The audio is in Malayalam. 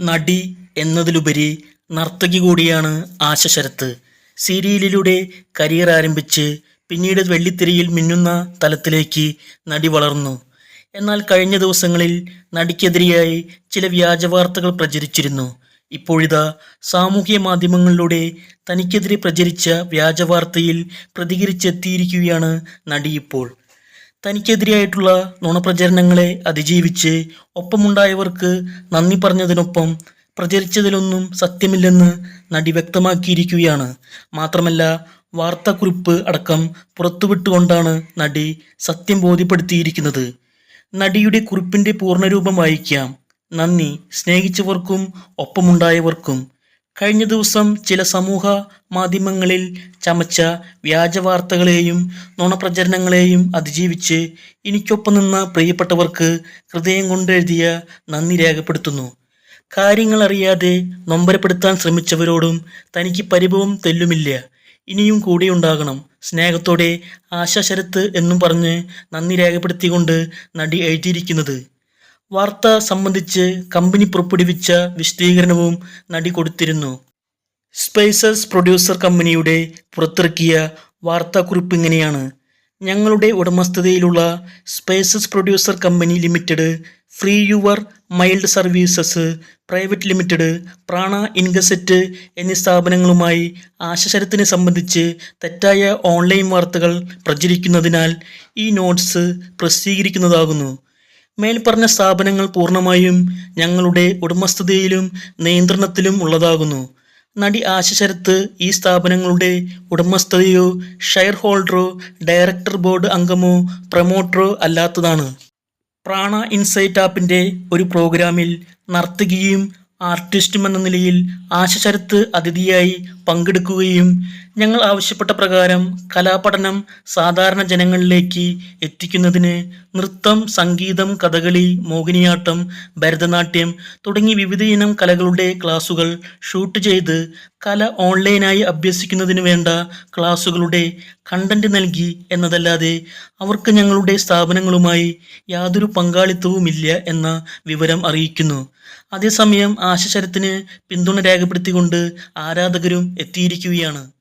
നടി എന്നതിലുപരി നർത്തകി കൂടിയാണ് ആശ ശരത്ത്. സീരിയലിലൂടെ കരിയർ ആരംഭിച്ച് പിന്നീട് വെള്ളിത്തിരയിൽ മിന്നുന്ന തലത്തിലേക്ക് നടി വളർന്നു. എന്നാൽ കഴിഞ്ഞ ദിവസങ്ങളിൽ നടിക്കെതിരെയായി ചില വ്യാജ വാർത്തകൾ പ്രചരിച്ചിരുന്നു. ഇപ്പോഴിതാ സാമൂഹ്യ മാധ്യമങ്ങളിലൂടെ തനിക്കെതിരെ പ്രചരിച്ച വ്യാജ വാർത്തയിൽ പ്രതികരിച്ചെത്തിയിരിക്കുകയാണ് നടി ഇപ്പോൾ. തനിക്കെതിരെയായിട്ടുള്ള നുണപ്രചരണങ്ങളെ അതിജീവിച്ച് ഒപ്പമുണ്ടായവർക്ക് നന്ദി പറഞ്ഞതിനൊപ്പം പ്രചരിച്ചതിലൊന്നും സത്യമില്ലെന്ന് നടി വ്യക്തമാക്കിയിരിക്കുകയാണ്. മാത്രമല്ല വാർത്താക്കുറിപ്പ് അടക്കം പുറത്തുവിട്ടുകൊണ്ടാണ് നടി സത്യം ബോധ്യപ്പെടുത്തിയിരിക്കുന്നത്. നടിയുടെ കുറിപ്പിന്റെ പൂർണരൂപം വായിക്കാം. നന്ദി. സ്നേഹിച്ചവർക്കും ഒപ്പമുണ്ടായവർക്കും കഴിഞ്ഞ ദിവസം ചില സമൂഹ മാധ്യമങ്ങളിൽ ചമച്ച വ്യാജ വാർത്തകളെയും നുണപ്രചരണങ്ങളെയും അതിജീവിച്ച് എനിക്കൊപ്പം നിന്ന പ്രിയപ്പെട്ടവർക്ക് ഹൃദയം കൊണ്ടെഴുതിയ നന്ദി രേഖപ്പെടുത്തുന്നു. കാര്യങ്ങൾ അറിയാതെ നൊമ്പരപ്പെടുത്താൻ ശ്രമിച്ചവരോടും തനിക്ക് പരിഭവം തെല്ലുമില്ല. ഇനിയും കൂടെ ഉണ്ടാകണം. സ്നേഹത്തോടെ ആശാശരത്ത് എന്നും പറഞ്ഞ് നന്ദി രേഖപ്പെടുത്തിക്കൊണ്ട് നടി എഴുതിയിരിക്കുന്നത്. വാർത്ത സംബന്ധിച്ച് കമ്പനി പുറപ്പെടുവിച്ച വിശദീകരണവും നടി കൊടുത്തിരുന്നു. സ്പേസസ് പ്രൊഡ്യൂസർ കമ്പനിയുടെ പുറത്തിറക്കിയ വാർത്താക്കുറിപ്പ് ഇങ്ങനെയാണ്. ഞങ്ങളുടെ ഉടമസ്ഥതയിലുള്ള spaces producer company limited free your mild services private limited Prana insight എന്നീ സ്ഥാപനങ്ങളുമായി ആശശരത്തിനെ സംബന്ധിച്ച് തെറ്റായ ഓൺലൈൻ വാർത്തകൾ പ്രചരിക്കുന്നതിനാൽ ഈ നോട്ട്സ് പ്രസിദ്ധീകരിക്കുന്നതാകുന്നു. മേൽപ്പറഞ്ഞ സ്ഥാപനങ്ങൾ പൂർണമായും ഞങ്ങളുടെ ഉടമസ്ഥതയിലും നിയന്ത്രണത്തിലും ഉള്ളതാകുന്നു. നടി ആശ ശരത്ത് ഈ സ്ഥാപനങ്ങളുടെ ഉടമസ്ഥതയോ ഷെയർ ഹോൾഡറോ ഡയറക്ടർ ബോർഡ് അംഗമോ പ്രൊമോട്ടറോ അല്ലാത്തതാണ്. പ്രാണ ഇൻസൈറ്റ് ആപ്പിന്റെ ഒരു പ്രോഗ്രാമിൽ നർത്തകിയും ആർട്ടിസ്റ്റും എന്ന നിലയിൽ ആശ ശരത്ത് അതിഥിയായി പങ്കെടുക്കുകയും ഞങ്ങൾ ആവശ്യപ്പെട്ട പ്രകാരം കലാപഠനം സാധാരണ ജനങ്ങളിലേക്ക് എത്തിക്കുന്നതിന് നൃത്തം സംഗീതം കഥകളി മോഹിനിയാട്ടം ഭരതനാട്യം തുടങ്ങി വിവിധയിനം കലകളുടെ ക്ലാസുകൾ ഷൂട്ട് ചെയ്ത് കല ഓൺലൈനായി അഭ്യസിക്കുന്നതിന് വേണ്ട ക്ലാസുകളുടെ കണ്ടന്റ് നൽകി എന്നതല്ലാതെ അവർക്ക് ഞങ്ങളുടെ സ്ഥാപനങ്ങളുമായി യാതൊരു പങ്കാളിത്തവുമില്ല എന്ന വിവരം അറിയിക്കുന്നു. അതേസമയം ആശശരത്തിന് പിന്തുണ രേഖപ്പെടുത്തിക്കൊണ്ട് ആരാധകരും എത്തിയിരിക്കുകയാണ്.